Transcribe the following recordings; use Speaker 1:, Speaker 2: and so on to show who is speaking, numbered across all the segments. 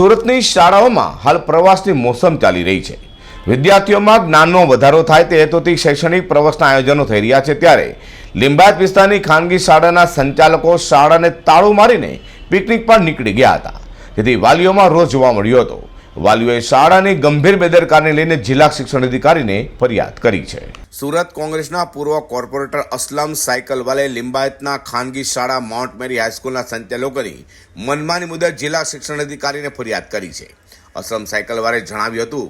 Speaker 1: સુરતની શાળાઓમાં હાલ પ્રવાસની મોસમ ચાલી રહી છે. વિદ્યાર્થીઓમાં જ્ઞાનનો વધારો થાય તે હેતુથી શૈક્ષણિક પ્રવાસના આયોજનો થઈ રહ્યા છે ત્યારે લિંબાયત વિસ્તારની ખાનગી શાળાના સંચાલકો શાળાને તાળું મારીને પિકનિક પર નીકળી ગયા હતા. જેથી વાલીઓમાં રોજ જોવા મળ્યો હતો. વાલીઓએ શાળાની ગંભીર બેદરકારને લઈને જિલ્લા શિક્ષણ અધિકારીને ફરિયાદ કરી છે. સુરત કોંગ્રેસના પૂર્વ કોર્પોરેટર અસલમ સાયકલવાલે લિંબાયતના ખાનગી શાળા માઉન્ટ મેરી હાઈસ્કૂલના સંચાલકોની મનમાની મુદ્દે જિલ્લા શિક્ષણ અધિકારીને ફરિયાદ કરી છે. અસલમ સાયકલવાલે જણાવ્યું હતું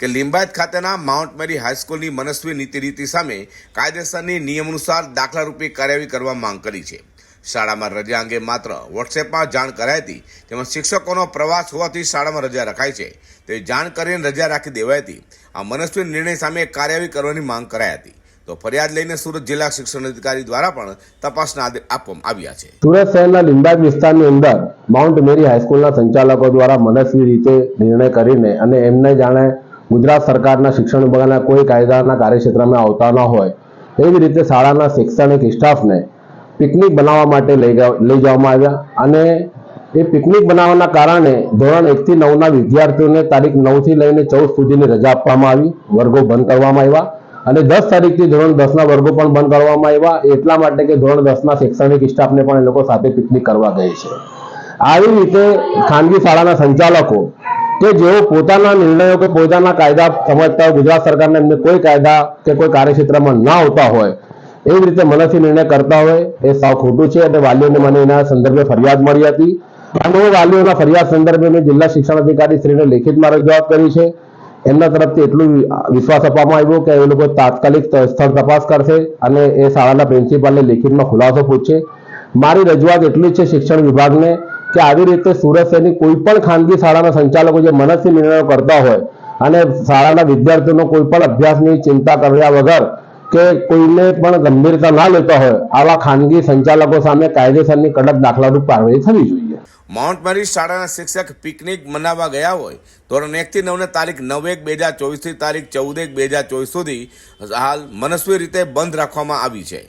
Speaker 1: કે લિંબાયત ખાતેના માઉન્ટ મેરી હાઈસ્કૂલની મનસ્વી નીતિ રીતિ સામે કાયદેસરની નિયમ અનુસાર દાખલા રૂપે કાર્યવાહી કરવા માંગ કરી છે. શાળામાં રજા અંગે માત્ર વોટ્સએપમાં જાણ કરાઈ હતી. તેમાં શિક્ષકોનો પ્રવાસ હોવાથી શાળામાં રજા રખાય છે. તે જાણ કરીને રજા રાખી દેવાઈ હતી. આ મનસ્વી નિર્ણય સામે કાર્યવાહી કરવાની માંગ કરાઈ હતી. તો ફરિયાદ લઈને સુરત જિલ્લા શિક્ષણ અધિકારી દ્વારા પણ તપાસના આદેશ આપવામાં આવ્યા છે.
Speaker 2: સુરત શહેરના લિંબાજ વિસ્તારની અંદર માઉન્ટ મેરી હાઈસ્કૂલના સંચાલકો દ્વારા મનસ્વી રીતે નિર્ણય કરીને અને એમને જાણે ગુજરાત સરકારના શિક્ષણ વિભાગના કોઈ કાયદાના કાર્યક્ષેત્રમાં આવતા ન હોય એવી રીતે શાળાના શૈક્ષણિક સ્ટાફને પિકનિક બનાવવા માટે લઈ લઈ જવામાં આવ્યા. અને એ પિકનિક બનાવવાના કારણે ધોરણ એકથી નવના વિદ્યાર્થીઓને તારીખ નવથી લઈને ચૌદ સુધીની રજા આપવામાં આવી. વર્ગો બંધ કરવામાં આવ્યા. અને દસ તારીખથી ધોરણ દસના વર્ગો પણ બંધ કરવામાં આવ્યા. એટલા માટે કે ધોરણ દસના શૈક્ષણિક સ્ટાફને પણ એ લોકો સાથે પિકનિક કરવા ગઈ છે. આવી રીતે ખાનગી શાળાના સંચાલકો કે જેઓ પોતાના નિર્ણયો કે પોતાના કાયદા સમજતા હોય, ગુજરાત સરકારને એમને કોઈ કાયદા કે કોઈ કાર્યક્ષેત્રમાં ના આવતા હોય એવી રીતે મનાથી નિર્ણય કરતા હોય, એ સાવ ખોટું છે અને વાલીઓને મને એના સંદર્ભે ફરિયાદ મળી હતી. અને વાલીઓના ફરિયાદ સંદર્ભે મેં જિલ્લા શિક્ષણ અધિકારી લેખિતમાં રજૂઆત કરી છે. એમના તરફથી એટલું વિશ્વાસ આપવામાં આવ્યો કે એ લોકો તાત્કાલિક સ્થળ તપાસ કરશે અને એ શાળાના પ્રિન્સિપાલને લેખિતમાં ખુલાસો પૂછશે મારી રજૂઆત એટલી છે શિક્ષણ વિભાગને કે આવી રીતે સુરત શહેરની કોઈ પણ ખાનગી શાળાના સંચાલકો જે મનસ્થી નિર્ણયો કરતા હોય અને શાળાના વિદ્યાર્થીઓનો કોઈ પણ અભ્યાસની ચિંતા કર્યા વગર કે કોઈને પણ ગંભીરતા ના લેતા હોય, આવા ખાનગી સંચાલકો સામે કાયદેસરની કડક દાખલારૂપ કાર્યવાહી થવી જોઈએ.
Speaker 1: માઉન્ટ મેરી શાળાના શિક્ષક પિકનિક મનાવવા ગયા હોય. ધોરણ એકથી નવને તારીખ નવ એક બે હજાર ચોવીસથી તારીખ ચૌદ એક બે હજાર ચોવીસ સુધી હાલ મનસ્વી રીતે બંધ રાખવામાં આવી છે.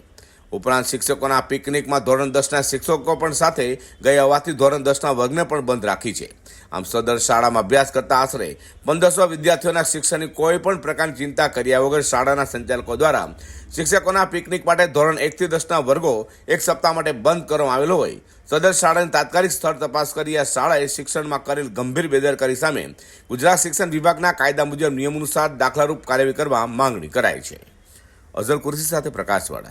Speaker 1: ઉપરાંત શિક્ષકોના પિકનિકમાં ધોરણ દસના શિક્ષકો પણ સાથે ગયા હોવાથી ધોરણ દસના વર્ગને પણ બંધ રાખી છે. આમ સદર શાળામાં અભ્યાસ કરતા આશરે પંદરસો વિદ્યાર્થીઓના શિક્ષણની કોઈ પણ પ્રકારની ચિંતા કર્યા વગર શાળાના સંચાલકો દ્વારા શિક્ષકોના પિકનિક માટે ધોરણ એકથી દસના વર્ગો એક સપ્તાહ માટે બંધ કરવામાં આવેલો હોય. સદર શાળાની તાત્કાલિક સ્થળ તપાસ કરી આ શાળાએ શિક્ષણમાં કરેલ ગંભીર બેદરકારી સામે ગુજરાત શિક્ષણ વિભાગના કાયદા મુજબ નિયમ અનુસાર દાખલારૂપ કાર્યવાહી કરવા માંગણી કરાઈ છે. અઝર કુરશી સાથે પ્રકાશવાળા.